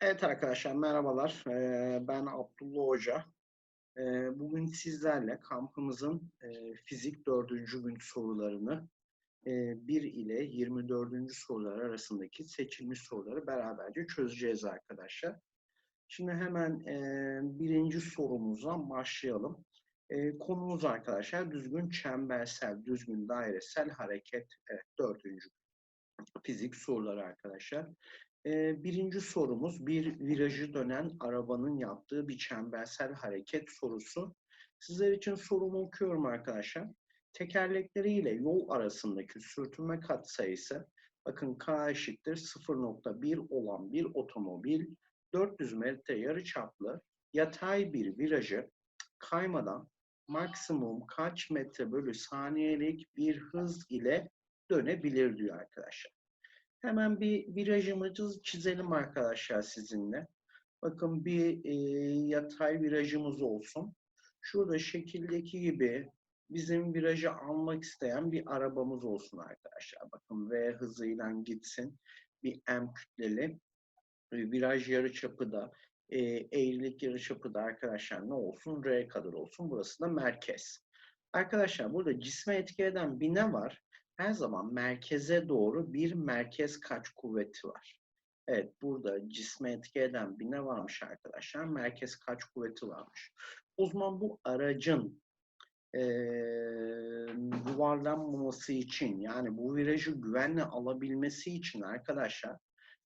Evet arkadaşlar merhabalar. Ben Abdullah Hoca. Bugün sizlerle kampımızın fizik dördüncü gün sorularını e, 1 ile 24. sorular arasındaki seçilmiş soruları beraberce çözeceğiz arkadaşlar. Şimdi hemen birinci sorumuzdan başlayalım. Konumuz arkadaşlar düzgün çembersel, düzgün dairesel hareket. Evet dördüncü fizik soruları arkadaşlar. Birinci sorumuz bir virajı dönen arabanın yaptığı bir çembersel hareket sorusu. Sizler için sorumu okuyorum arkadaşlar. Tekerlekleriyle yol arasındaki sürtünme katsayısı bakın K eşittir 0.1 olan bir otomobil 400 metre yarıçaplı yatay bir virajı kaymadan maksimum kaç metre bölü saniyelik bir hız ile dönebilir diyor arkadaşlar. Hemen bir virajımızı çizelim arkadaşlar sizinle. Bakın bir e, yatay virajımız olsun. Şurada şekildeki gibi bizim virajı almak isteyen bir arabamız olsun arkadaşlar. Bakın V hızıyla gitsin. Bir M kütleli e, viraj yarıçapı da e, eğrilik yarıçapı da arkadaşlar ne olsun? R kadar olsun. Burası da merkez. Arkadaşlar burada cisme etki eden bir ne var? Her zaman merkeze doğru bir merkez kaç kuvveti var. Evet burada cisme etki eden bir ne varmış arkadaşlar? Merkez kaç kuvveti varmış. O zaman bu aracın e, yuvarlanmaması için yani bu virajı güvenle alabilmesi için arkadaşlar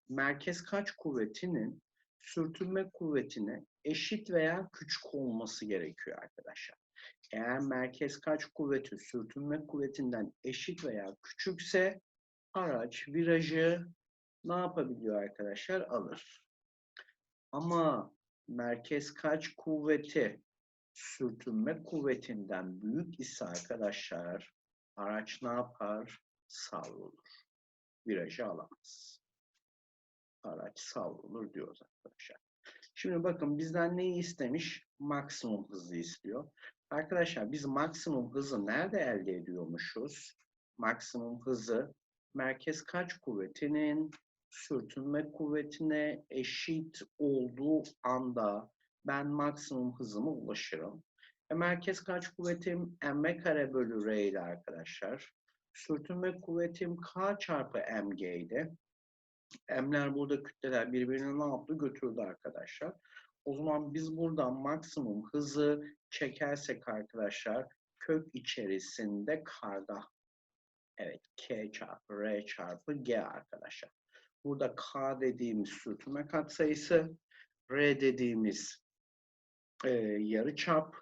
merkez kaç kuvvetinin sürtünme kuvvetine eşit veya küçük olması gerekiyor arkadaşlar. Eğer merkez kaç kuvveti sürtünme kuvvetinden eşit veya küçükse araç virajı ne yapabiliyor arkadaşlar? Alır. Ama merkez kaç kuvveti sürtünme kuvvetinden büyük ise arkadaşlar araç ne yapar? Savrulur. Virajı alamaz. Araç savrulur diyoruz arkadaşlar. Şimdi bakın bizden neyi istemiş? Maksimum hızı istiyor. Arkadaşlar biz maksimum hızı nerede elde ediyormuşuz? Maksimum hızı merkez kaç kuvvetinin sürtünme kuvvetine eşit olduğu anda ben maksimum hızıma ulaşırım. E merkez kaç kuvvetim m kare bölü r ile arkadaşlar. Sürtünme kuvvetim k çarpı mg idi. M'ler burada kütleler birbirini ne yaptı? Götürdü arkadaşlar. O zaman biz buradan maksimum hızı çekersek arkadaşlar kök içerisinde karda. Evet K çarpı R çarpı G arkadaşlar. Burada K dediğimiz sürtünme katsayısı, R dediğimiz e, yarı çap,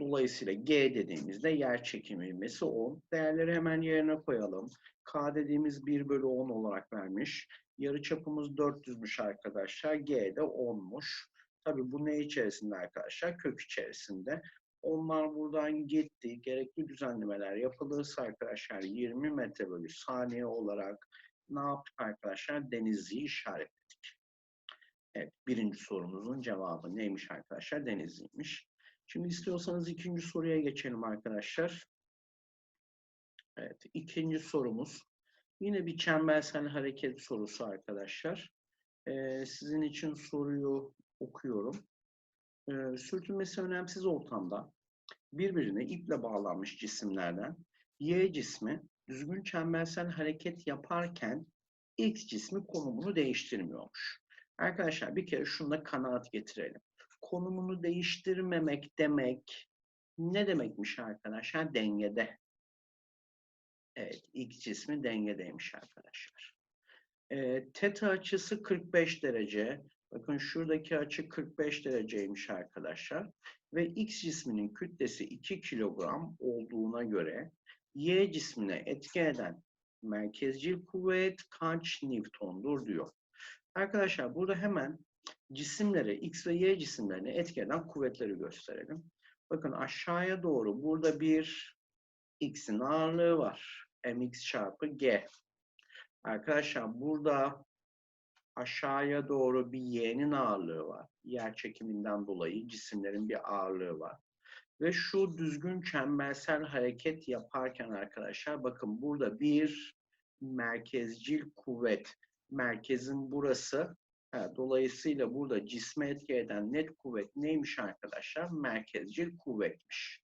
dolayısıyla G dediğimizde yer çekimi ivmesi 10. Değerleri hemen yerine koyalım. K dediğimiz 1 bölü 10 olarak vermiş. Yarı çapımız 400'müş arkadaşlar. G de 10'muş. Tabii bu ne içerisinde arkadaşlar? Kök içerisinde. Onlar buradan gitti. Gerekli düzenlemeler yapılırsa arkadaşlar 20 metre bölü saniye olarak ne yaptık arkadaşlar? Denizli'yi işaretledik. Evet, birinci sorumuzun cevabı neymiş arkadaşlar? Denizli'ymiş. Şimdi istiyorsanız ikinci soruya geçelim arkadaşlar. Evet, ikinci sorumuz. Yine bir çembersel hareket sorusu arkadaşlar. Ee, sizin için soruyu okuyorum. E, sürtünmesi önemsiz ortamda birbirine iple bağlanmış cisimlerden Y cismi düzgün çembersel hareket yaparken X cismi konumunu değiştirmiyormuş. Arkadaşlar bir kere şunda kanaat getirelim. Konumunu değiştirmemek demek ne demekmiş arkadaşlar? Dengede. Evet, X cismi dengedeymiş arkadaşlar. E, teta açısı 45 derece, Bakın şuradaki açı 45 dereceymiş arkadaşlar. Ve X cisminin kütlesi 2 kilogram olduğuna göre Y cismine etki eden merkezcil kuvvet kaç Newton'dur diyor. Arkadaşlar burada hemen cisimlere X ve Y cisimlerine etki eden kuvvetleri gösterelim. Bakın aşağıya doğru burada bir X'in ağırlığı var. mx çarpı G. Arkadaşlar burada aşağıya doğru bir y'nin ağırlığı var. Yer çekiminden dolayı cisimlerin bir ağırlığı var. Ve şu düzgün çembersel hareket yaparken arkadaşlar bakın burada bir merkezcil kuvvet. Merkezin burası Ha, dolayısıyla burada cisme etki eden net kuvvet neymiş arkadaşlar? Merkezcil kuvvetmiş.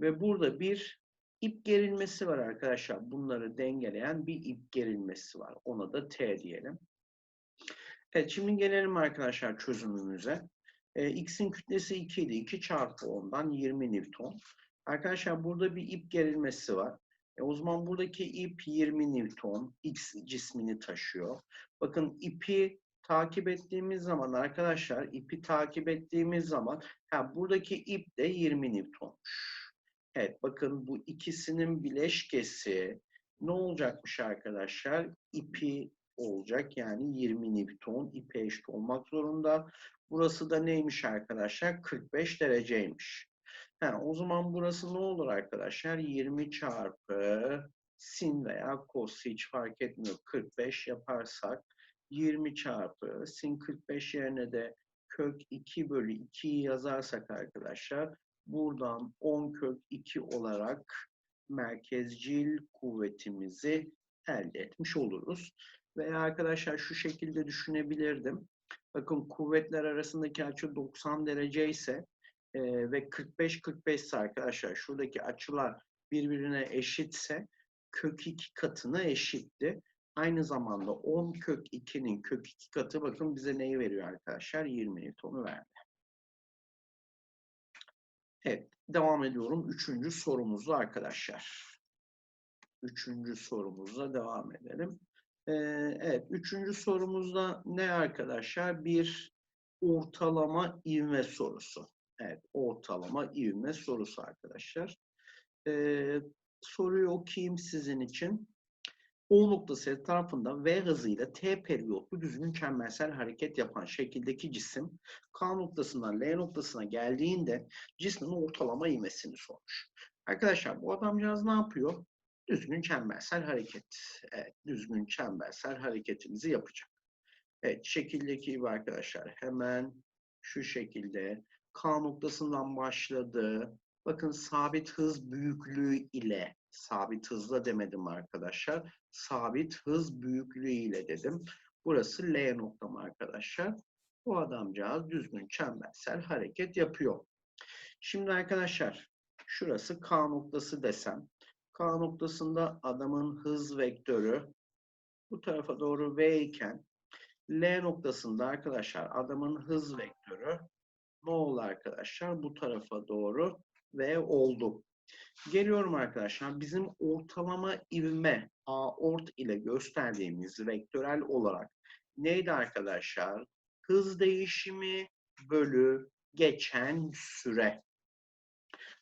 Ve burada bir ip gerilmesi var arkadaşlar. Bunları dengeleyen bir ip gerilmesi var. Ona da T diyelim. Evet şimdi gelelim arkadaşlar çözümümüze. E, X'in kütlesi 2 idi. 2 çarpı 10'dan 20 Newton. Arkadaşlar burada bir ip gerilmesi var. E, o zaman buradaki ip 20 Newton. X cismini taşıyor. Bakın ipi takip ettiğimiz zaman arkadaşlar ipi takip ettiğimiz zaman ha, buradaki ip de 20 Newton'muş. Evet bakın bu ikisinin bileşkesi ne olacakmış arkadaşlar? İpi olacak yani 20 Newton ipe olmak zorunda. Burası da neymiş arkadaşlar? 45 dereceymiş. Ha, o zaman burası ne olur arkadaşlar? 20 çarpı sin veya cos hiç fark etmiyor. 45 yaparsak 20 çarpı sin 45 yerine de kök 2 bölü 2'yi yazarsak arkadaşlar buradan 10 kök 2 olarak merkezcil kuvvetimizi elde etmiş oluruz. Veya arkadaşlar şu şekilde düşünebilirdim. Bakın kuvvetler arasındaki açı 90 derece ise e, ve 45-45 ise arkadaşlar şuradaki açılar birbirine eşitse kök 2 katına eşitti. Aynı zamanda 10 kök 2'nin kök 2 katı bakın bize neyi veriyor arkadaşlar? 20 Newton'u verdi. Evet, devam ediyorum. Üçüncü sorumuzla arkadaşlar. Üçüncü sorumuzla devam edelim. Ee, evet, üçüncü sorumuzda ne arkadaşlar? Bir ortalama ivme sorusu. Evet, ortalama ivme sorusu arkadaşlar. Ee, soruyu okuyayım sizin için. O noktası etrafında V hızıyla T periyotlu düzgün çembersel hareket yapan şekildeki cisim K noktasından L noktasına geldiğinde cismin ortalama ivmesini sormuş. Arkadaşlar bu adamcağız ne yapıyor? Düzgün çembersel hareket. Evet, düzgün çembersel hareketimizi yapacak. Evet, şekildeki gibi arkadaşlar hemen şu şekilde K noktasından başladı. Bakın sabit hız büyüklüğü ile, sabit hızla demedim arkadaşlar. Sabit hız büyüklüğü ile dedim. Burası L noktam arkadaşlar. Bu adamcağız düzgün çembersel hareket yapıyor. Şimdi arkadaşlar şurası K noktası desem. K noktasında adamın hız vektörü bu tarafa doğru V iken L noktasında arkadaşlar adamın hız vektörü ne oldu arkadaşlar? Bu tarafa doğru V oldu. Geliyorum arkadaşlar. Bizim ortalama ivme aort ile gösterdiğimiz vektörel olarak neydi arkadaşlar? Hız değişimi bölü geçen süre.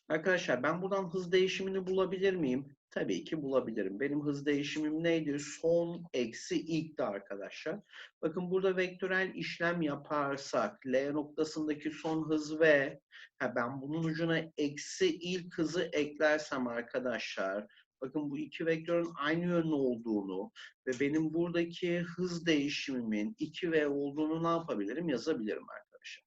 Arkadaşlar ben buradan hız değişimini bulabilir miyim? Tabii ki bulabilirim. Benim hız değişimim neydi? Son eksi ilkti arkadaşlar. Bakın burada vektörel işlem yaparsak L noktasındaki son hız V. Ha, ben bunun ucuna eksi ilk hızı eklersem arkadaşlar. Bakın bu iki vektörün aynı yönlü olduğunu ve benim buradaki hız değişimimin 2V olduğunu ne yapabilirim? Yazabilirim arkadaşlar.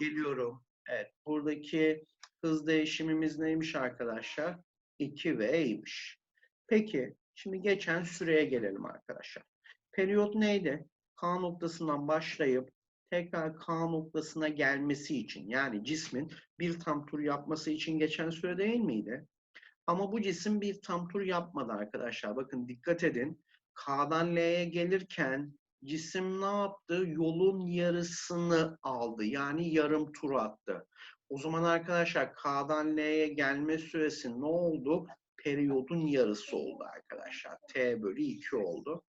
Geliyorum. Evet buradaki hız değişimimiz neymiş arkadaşlar? 2V'ymiş. Peki şimdi geçen süreye gelelim arkadaşlar. Periyot neydi? K noktasından başlayıp tekrar K noktasına gelmesi için yani cismin bir tam tur yapması için geçen süre değil miydi? Ama bu cisim bir tam tur yapmadı arkadaşlar. Bakın dikkat edin. K'dan L'ye gelirken cisim ne yaptı? Yolun yarısını aldı. Yani yarım tur attı. O zaman arkadaşlar K'dan L'ye gelme süresi ne oldu? Periyodun yarısı oldu arkadaşlar. T bölü 2 oldu.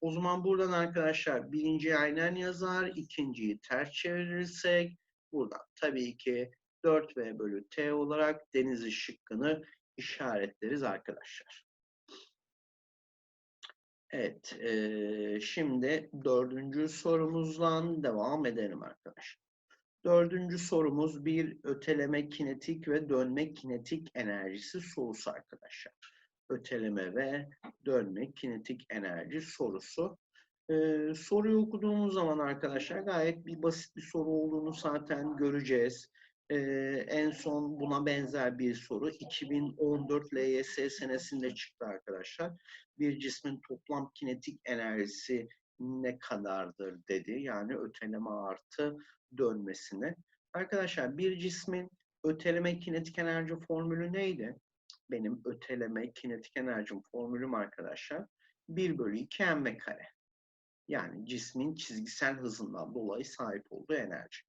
O zaman buradan arkadaşlar birinciyi aynen yazar, ikinciyi ters çevirirsek buradan tabii ki 4V bölü T olarak deniz şıkkını işaretleriz arkadaşlar. Evet, e, şimdi dördüncü sorumuzdan devam edelim arkadaşlar. Dördüncü sorumuz bir öteleme kinetik ve dönme kinetik enerjisi sorusu arkadaşlar. Öteleme ve dönme kinetik enerji sorusu. Ee, soruyu okuduğumuz zaman arkadaşlar gayet bir basit bir soru olduğunu zaten göreceğiz. Ee, en son buna benzer bir soru 2014 LYS senesinde çıktı arkadaşlar. Bir cismin toplam kinetik enerjisi ne kadardır dedi. Yani öteleme artı dönmesini. Arkadaşlar bir cismin öteleme kinetik enerji formülü neydi? Benim öteleme kinetik enerjim formülüm arkadaşlar 1 bölü 2 mv kare. Yani cismin çizgisel hızından dolayı sahip olduğu enerji.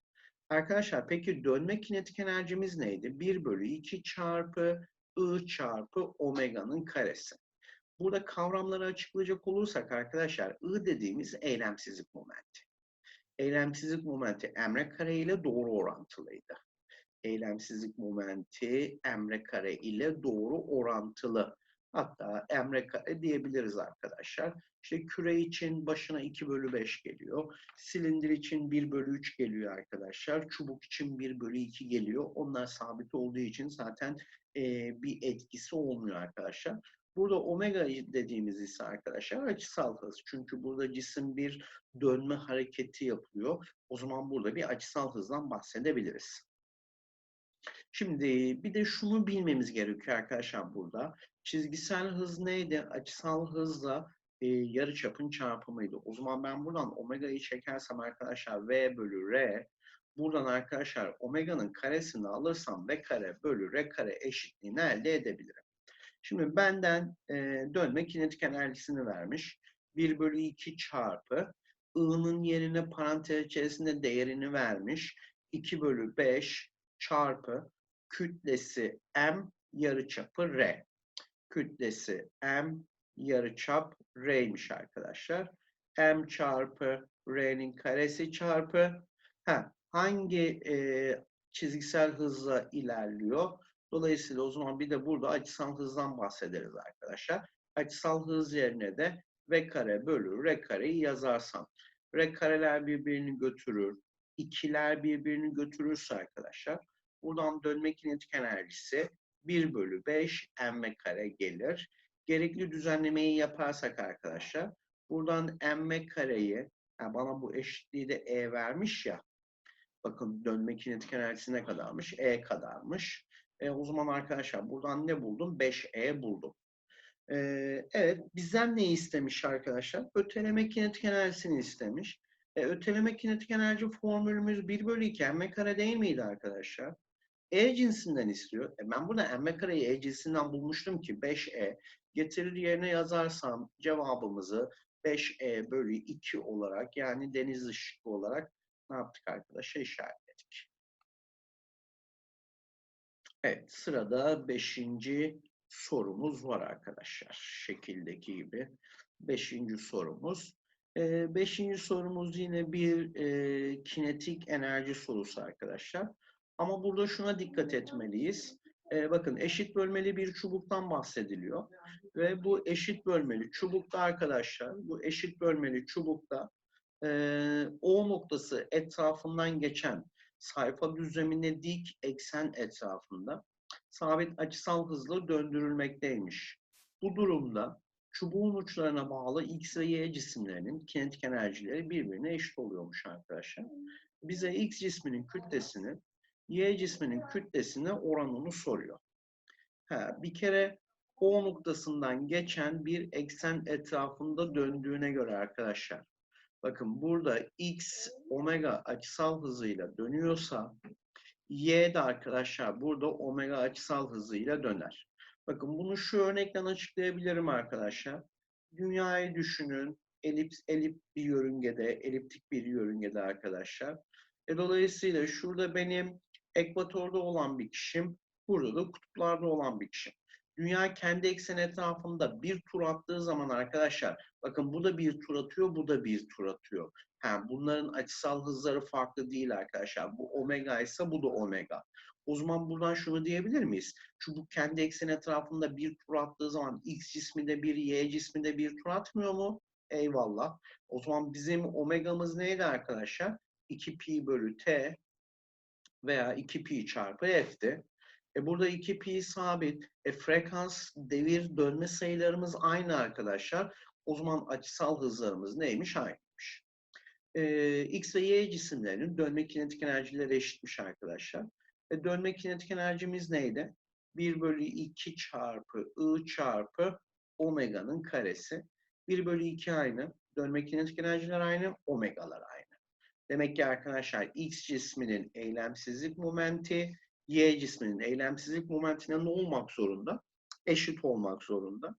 Arkadaşlar peki dönme kinetik enerjimiz neydi? 1 bölü 2 çarpı I çarpı omega'nın karesi. Burada kavramları açıklayacak olursak arkadaşlar I dediğimiz eylemsizlik momenti. Eylemsizlik momenti emre kare ile doğru orantılıydı. Eylemsizlik momenti emre kare ile doğru orantılı. Hatta emre kare diyebiliriz arkadaşlar. İşte küre için başına 2 bölü 5 geliyor. Silindir için 1 bölü 3 geliyor arkadaşlar. Çubuk için 1 bölü 2 geliyor. Onlar sabit olduğu için zaten e, bir etkisi olmuyor arkadaşlar. Burada omega dediğimiz ise arkadaşlar açısal hız. Çünkü burada cisim bir dönme hareketi yapıyor. O zaman burada bir açısal hızdan bahsedebiliriz. Şimdi bir de şunu bilmemiz gerekiyor arkadaşlar burada. Çizgisel hız neydi? Açısal hızla e, yarıçapın çarpımıydı. O zaman ben buradan omega'yı çekersem arkadaşlar V bölü R buradan arkadaşlar omega'nın karesini alırsam V kare bölü R kare eşitliğini elde edebilirim. Şimdi benden e, dönme kinetik enerjisini vermiş. 1 bölü 2 çarpı I'nın yerine parantez içerisinde değerini vermiş. 2 bölü 5 çarpı kütlesi M yarıçapı R. Kütlesi M yarıçap R'ymiş arkadaşlar. M çarpı R'nin karesi çarpı ha, hangi e, çizgisel hızla ilerliyor? Dolayısıyla o zaman bir de burada açısal hızdan bahsederiz arkadaşlar. Açısal hız yerine de V kare bölü R kareyi yazarsam. R kareler birbirini götürür. ikiler birbirini götürürse arkadaşlar buradan dönme kinetik enerjisi 1 bölü 5 mv kare gelir. Gerekli düzenlemeyi yaparsak arkadaşlar buradan mv kareyi yani bana bu eşitliği de e vermiş ya bakın dönme kinetik enerjisi ne kadarmış? E kadarmış. E, o zaman arkadaşlar buradan ne buldum? 5E buldum. E, evet bizden ne istemiş arkadaşlar? Öteleme kinetik enerjisini istemiş. E, öteleme kinetik enerji formülümüz 1 bölü 2 m kare değil miydi arkadaşlar? E cinsinden istiyor. E, ben burada m kareyi E cinsinden bulmuştum ki 5E. Getirir yerine yazarsam cevabımızı 5E bölü 2 olarak yani deniz ışığı olarak ne yaptık arkadaşlar? işaretledik. Evet, sırada beşinci sorumuz var arkadaşlar. Şekildeki gibi. Beşinci sorumuz. Ee, beşinci sorumuz yine bir e, kinetik enerji sorusu arkadaşlar. Ama burada şuna dikkat etmeliyiz. Ee, bakın eşit bölmeli bir çubuktan bahsediliyor. Ve bu eşit bölmeli çubukta arkadaşlar, bu eşit bölmeli çubukta e, O noktası etrafından geçen sayfa düzlemine dik eksen etrafında sabit açısal hızla döndürülmekteymiş. Bu durumda çubuğun uçlarına bağlı X ve Y cisimlerinin kinetik enerjileri birbirine eşit oluyormuş arkadaşlar. Bize X cisminin kütlesini Y cisminin kütlesine oranını soruyor. Ha, bir kere O noktasından geçen bir eksen etrafında döndüğüne göre arkadaşlar Bakın burada x omega açısal hızıyla dönüyorsa y de arkadaşlar burada omega açısal hızıyla döner. Bakın bunu şu örnekten açıklayabilirim arkadaşlar. Dünyayı düşünün. Elips, elip bir yörüngede, eliptik bir yörüngede arkadaşlar. E dolayısıyla şurada benim ekvatorda olan bir kişim, burada da kutuplarda olan bir kişim. Dünya kendi eksen etrafında bir tur attığı zaman arkadaşlar bakın bu da bir tur atıyor, bu da bir tur atıyor. Ha, bunların açısal hızları farklı değil arkadaşlar. Bu omega ise bu da omega. O zaman buradan şunu diyebilir miyiz? Çubuk kendi eksen etrafında bir tur attığı zaman X cisminde bir, Y cisminde bir tur atmıyor mu? Eyvallah. O zaman bizim omegamız neydi arkadaşlar? 2 pi bölü t veya 2 pi çarpı f'ti. E burada 2 pi sabit. E frekans, devir, dönme sayılarımız aynı arkadaşlar. O zaman açısal hızlarımız neymiş? Aynıymış. E, X ve Y cisimlerinin dönme kinetik enerjileri eşitmiş arkadaşlar. E, dönme kinetik enerjimiz neydi? 1 bölü 2 çarpı I çarpı omega'nın karesi. 1 bölü 2 aynı. Dönme kinetik enerjiler aynı, omegalar aynı. Demek ki arkadaşlar X cisminin eylemsizlik momenti, Y cisminin eylemsizlik momentine ne olmak zorunda? Eşit olmak zorunda.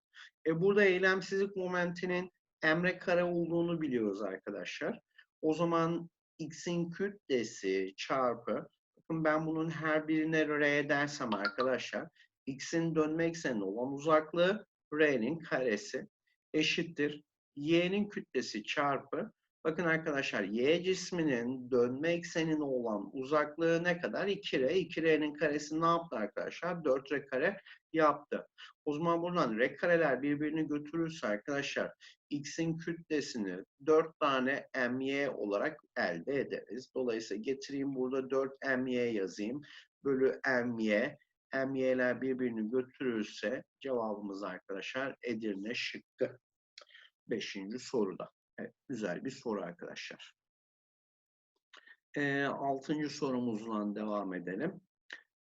E burada eylemsizlik momentinin emre kare olduğunu biliyoruz arkadaşlar. O zaman x'in kütlesi çarpı, bakın ben bunun her birine r dersem arkadaşlar, x'in dönme eksenine olan uzaklığı r'nin karesi eşittir. y'nin kütlesi çarpı, bakın arkadaşlar y cisminin dönme eksenine olan uzaklığı ne kadar? 2r. 2r'nin karesi ne yaptı arkadaşlar? 4r kare yaptı. O zaman buradan r kareler birbirini götürürse arkadaşlar x'in kütlesini 4 tane my olarak elde ederiz. Dolayısıyla getireyim burada 4 my yazayım. Bölü my. my'ler birbirini götürürse cevabımız arkadaşlar Edirne şıkkı. Beşinci soruda. Evet, güzel bir soru arkadaşlar. E, altıncı sorumuzla devam edelim.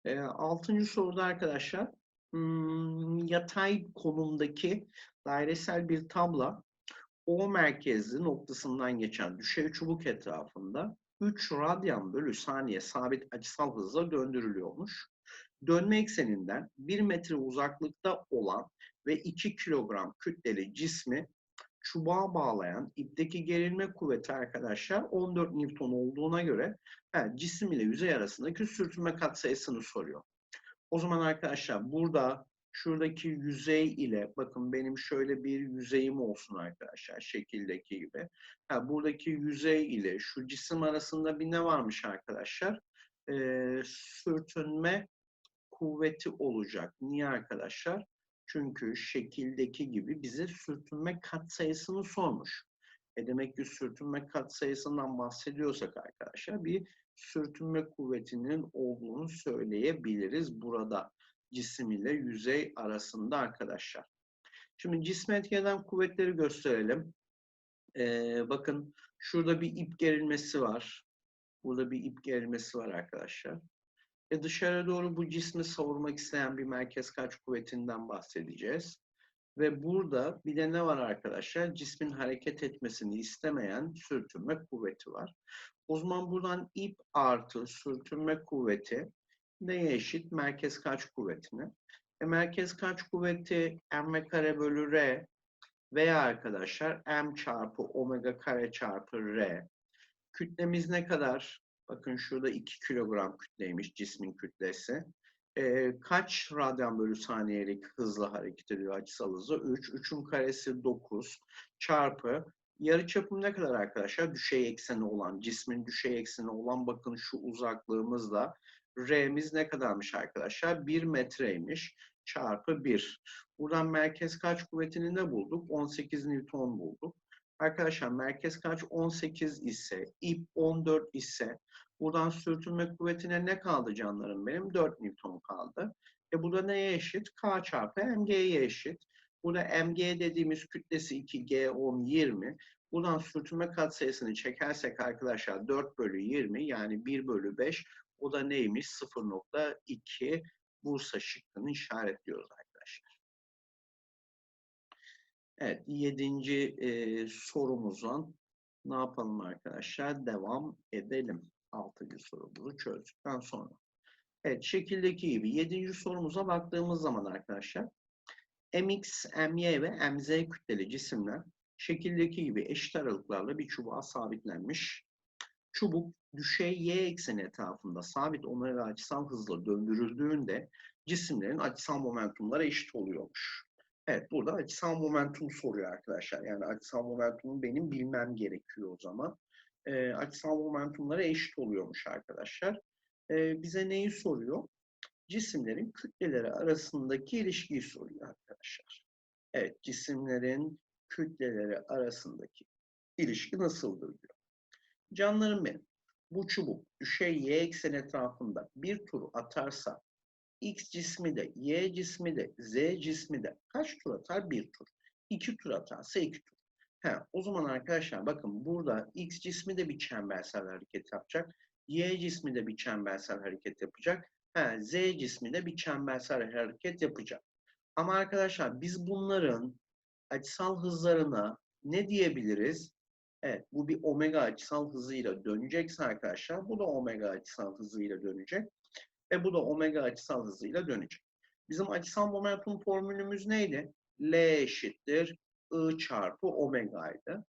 E, altıncı soruda arkadaşlar hmm, yatay konumdaki dairesel bir tabla O merkezli noktasından geçen düşey çubuk etrafında 3 radyan bölü saniye sabit açısal hızla döndürülüyormuş. Dönme ekseninden 1 metre uzaklıkta olan ve 2 kilogram kütleli cismi çubuğa bağlayan ipteki gerilme kuvveti arkadaşlar 14 Newton olduğuna göre evet, cisim ile yüzey arasındaki sürtünme katsayısını soruyor. O zaman arkadaşlar burada şuradaki yüzey ile bakın benim şöyle bir yüzeyim olsun arkadaşlar şekildeki gibi. Ha, buradaki yüzey ile şu cisim arasında bir ne varmış arkadaşlar? Ee, sürtünme kuvveti olacak. Niye arkadaşlar? Çünkü şekildeki gibi bize sürtünme katsayısını sormuş. E demek ki sürtünme katsayısından bahsediyorsak arkadaşlar bir sürtünme kuvvetinin olduğunu söyleyebiliriz burada cisim ile yüzey arasında arkadaşlar. Şimdi cisme etki kuvvetleri gösterelim. Ee, bakın şurada bir ip gerilmesi var. Burada bir ip gerilmesi var arkadaşlar. Ve dışarı doğru bu cismi savurmak isteyen bir merkez kaç kuvvetinden bahsedeceğiz. Ve burada bir de ne var arkadaşlar? Cismin hareket etmesini istemeyen sürtünme kuvveti var. O zaman buradan ip artı sürtünme kuvveti neye eşit? Merkez kaç kuvvetine. E merkez kaç kuvveti m kare bölü r veya arkadaşlar m çarpı omega kare çarpı r. Kütlemiz ne kadar? Bakın şurada 2 kilogram kütleymiş cismin kütlesi. E, kaç radyan bölü saniyelik hızla hareket ediyor açısal hızı? 3. 3'ün karesi 9 çarpı yarı çapım ne kadar arkadaşlar? Düşey ekseni olan, cismin düşey ekseni olan bakın şu uzaklığımızla R'miz ne kadarmış arkadaşlar? 1 metreymiş çarpı 1. Buradan merkez kaç kuvvetini ne bulduk? 18 Newton bulduk. Arkadaşlar merkez kaç 18 ise, ip 14 ise buradan sürtünme kuvvetine ne kaldı canlarım benim? 4 Newton kaldı. E bu da neye eşit? K çarpı mg'ye eşit. Burada mg dediğimiz kütlesi 2, g 10, 20. Buradan sürtünme katsayısını çekersek arkadaşlar 4 bölü 20 yani 1 bölü 5 o da neymiş? 0.2 Bursa şıkkını işaretliyoruz Evet, yedinci e, sorumuzdan ne yapalım arkadaşlar? Devam edelim. Altıncı sorumuzu çözdükten sonra. Evet, şekildeki gibi yedinci sorumuza baktığımız zaman arkadaşlar mx, my ve mz kütleli cisimler şekildeki gibi eşit aralıklarla bir çubuğa sabitlenmiş. Çubuk düşey y ekseni etrafında sabit omega açısal hızla döndürüldüğünde cisimlerin açısal momentumları eşit oluyormuş. Evet burada açısal momentum soruyor arkadaşlar. Yani açısal momentumu benim bilmem gerekiyor o zaman. E, açısal momentumları eşit oluyormuş arkadaşlar. E, bize neyi soruyor? Cisimlerin kütleleri arasındaki ilişkiyi soruyor arkadaşlar. Evet cisimlerin kütleleri arasındaki ilişki nasıldır diyor. Canlarım benim bu çubuk düşey y eksen etrafında bir tur atarsa x cismi de y cismi de z cismi de kaç tur atar? Bir tur. İki tur atarsa iki tur. He, o zaman arkadaşlar bakın burada x cismi de bir çembersel hareket yapacak. Y cismi de bir çembersel hareket yapacak. He, Z cismi de bir çembersel hareket yapacak. Ama arkadaşlar biz bunların açısal hızlarına ne diyebiliriz? Evet, bu bir omega açısal hızıyla dönecekse arkadaşlar, bu da omega açısal hızıyla dönecek ve bu da omega açısal hızıyla dönecek. Bizim açısal momentum formülümüz neydi? L eşittir I çarpı omega'ydı.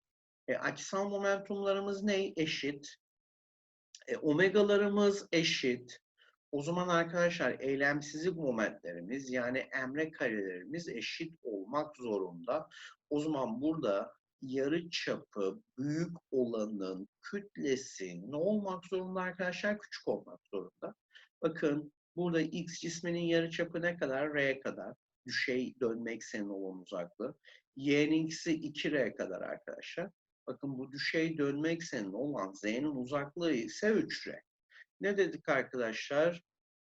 E, açısal momentumlarımız ne? Eşit. E, omegalarımız eşit. O zaman arkadaşlar eylemsizlik momentlerimiz yani emre karelerimiz eşit olmak zorunda. O zaman burada yarı çapı büyük olanın kütlesi ne olmak zorunda arkadaşlar? Küçük olmak zorunda. Bakın burada x cisminin yarı çapı ne kadar? R kadar. Düşey dönme eksenine olan uzaklığı. Y'nin x'i 2R kadar arkadaşlar. Bakın bu düşey dönme eksenine olan Z'nin uzaklığı ise 3R. Ne dedik arkadaşlar?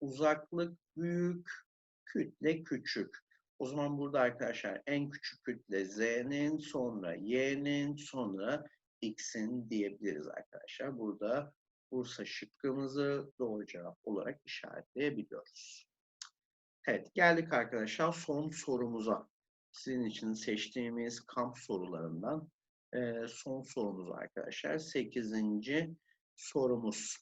Uzaklık büyük, kütle küçük. O zaman burada arkadaşlar en küçük kütle Z'nin, sonra Y'nin, sonra X'in diyebiliriz arkadaşlar. Burada Bursa şıkkımızı doğru cevap olarak işaretleyebiliyoruz. Evet geldik arkadaşlar son sorumuza. Sizin için seçtiğimiz kamp sorularından son sorumuz arkadaşlar. Sekizinci sorumuz.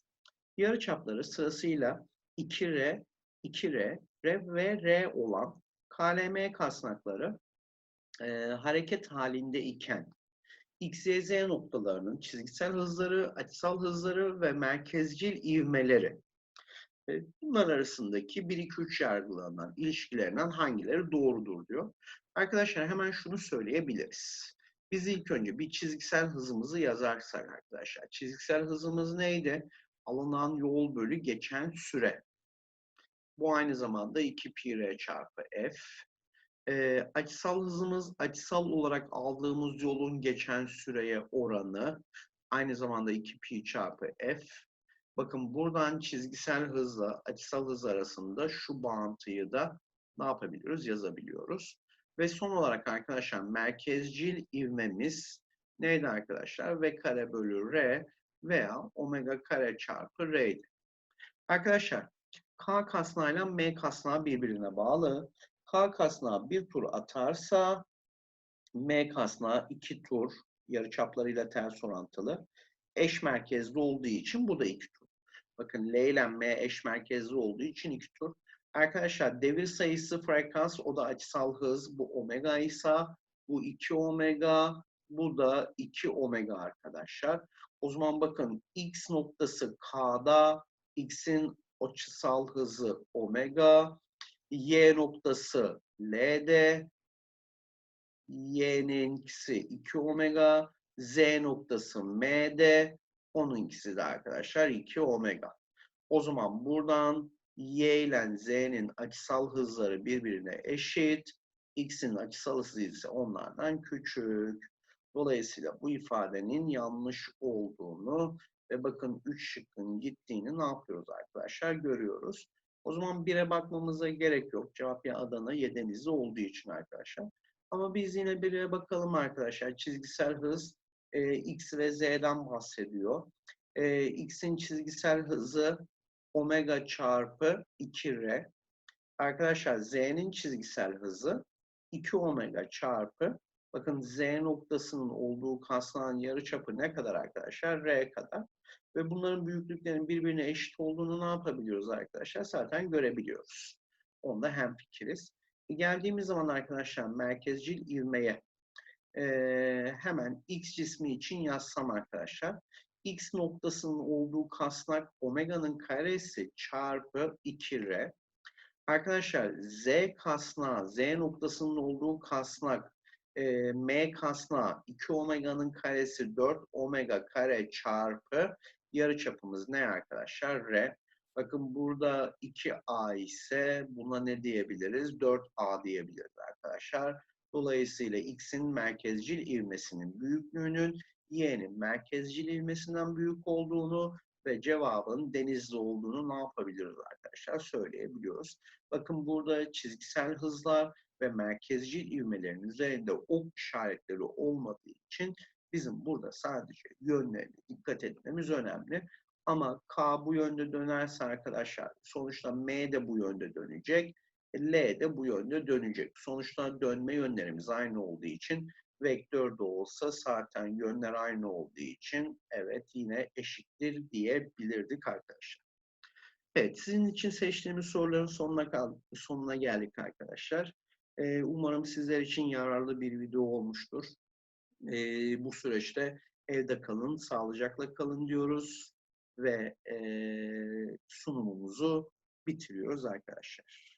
Yarıçapları sırasıyla 2R, 2R, R ve R olan KLM kasnakları e, hareket halinde iken X, Y, Z noktalarının çizgisel hızları, açısal hızları ve merkezcil ivmeleri e, bunlar arasındaki 1, 2, 3 yargılanan ilişkilerinden hangileri doğrudur diyor. Arkadaşlar hemen şunu söyleyebiliriz. Biz ilk önce bir çizgisel hızımızı yazarsak arkadaşlar. Çizgisel hızımız neydi? Alınan yol bölü geçen süre. Bu aynı zamanda 2 pi r çarpı f. E, açısal hızımız açısal olarak aldığımız yolun geçen süreye oranı. Aynı zamanda 2 pi çarpı f. Bakın buradan çizgisel hızla açısal hız arasında şu bağıntıyı da ne yapabiliyoruz? Yazabiliyoruz. Ve son olarak arkadaşlar merkezcil ivmemiz neydi arkadaşlar? V kare bölü R veya omega kare çarpı R'ydi. Arkadaşlar K kasnağıyla M kasnağı birbirine bağlı. K kasnağı bir tur atarsa M kasnağı iki tur yarıçaplarıyla ters orantılı. Eş merkezli olduğu için bu da iki tur. Bakın L ile M eş merkezli olduğu için iki tur. Arkadaşlar devir sayısı frekans o da açısal hız. Bu omega ise bu 2 omega bu da 2 omega arkadaşlar. O zaman bakın x noktası k'da x'in açısal hızı omega y noktası l'de y'ninkisi 2 omega z noktası m'de onunkisi de arkadaşlar 2 omega. O zaman buradan y ile z'nin açısal hızları birbirine eşit. x'in açısal hızı ise onlardan küçük. Dolayısıyla bu ifadenin yanlış olduğunu ve bakın 3 şıkkın gittiğini ne yapıyoruz arkadaşlar görüyoruz. O zaman 1'e bakmamıza gerek yok. Cevap ya Adana ya Denizli olduğu için arkadaşlar. Ama biz yine 1'e bakalım arkadaşlar. Çizgisel hız e, x ve z'den bahsediyor. E, x'in çizgisel hızı omega çarpı 2r. Arkadaşlar z'nin çizgisel hızı 2 omega çarpı bakın z noktasının olduğu kasnağın yarıçapı ne kadar arkadaşlar? r kadar. Ve bunların büyüklüklerinin birbirine eşit olduğunu ne yapabiliyoruz arkadaşlar? Zaten görebiliyoruz. Onda hemfikiriz. E geldiğimiz zaman arkadaşlar merkezcil ivmeye e, hemen x cismi için yazsam arkadaşlar x noktasının olduğu kasnak omega'nın karesi çarpı 2r. Arkadaşlar z kasnağı, z noktasının olduğu kasnak e, m kasnağı 2 omega'nın karesi 4 omega kare çarpı yarıçapımız ne arkadaşlar? R. Bakın burada 2A ise buna ne diyebiliriz? 4A diyebiliriz arkadaşlar. Dolayısıyla x'in merkezcil ivmesinin büyüklüğünün y'nin merkezcil ilmesinden büyük olduğunu ve cevabın denizli olduğunu ne yapabiliriz arkadaşlar söyleyebiliyoruz. Bakın burada çizgisel hızlar ve merkezcil ivmelerin üzerinde ok işaretleri olmadığı için bizim burada sadece yönlerine dikkat etmemiz önemli. Ama K bu yönde dönerse arkadaşlar sonuçta M de bu yönde dönecek. L de bu yönde dönecek. Sonuçta dönme yönlerimiz aynı olduğu için Vektör de olsa zaten yönler aynı olduğu için evet yine eşittir diyebilirdik arkadaşlar. Evet, sizin için seçtiğimiz soruların sonuna kal sonuna geldik arkadaşlar. Ee, umarım sizler için yararlı bir video olmuştur. Ee, bu süreçte evde kalın, sağlıcakla kalın diyoruz ve e, sunumumuzu bitiriyoruz arkadaşlar.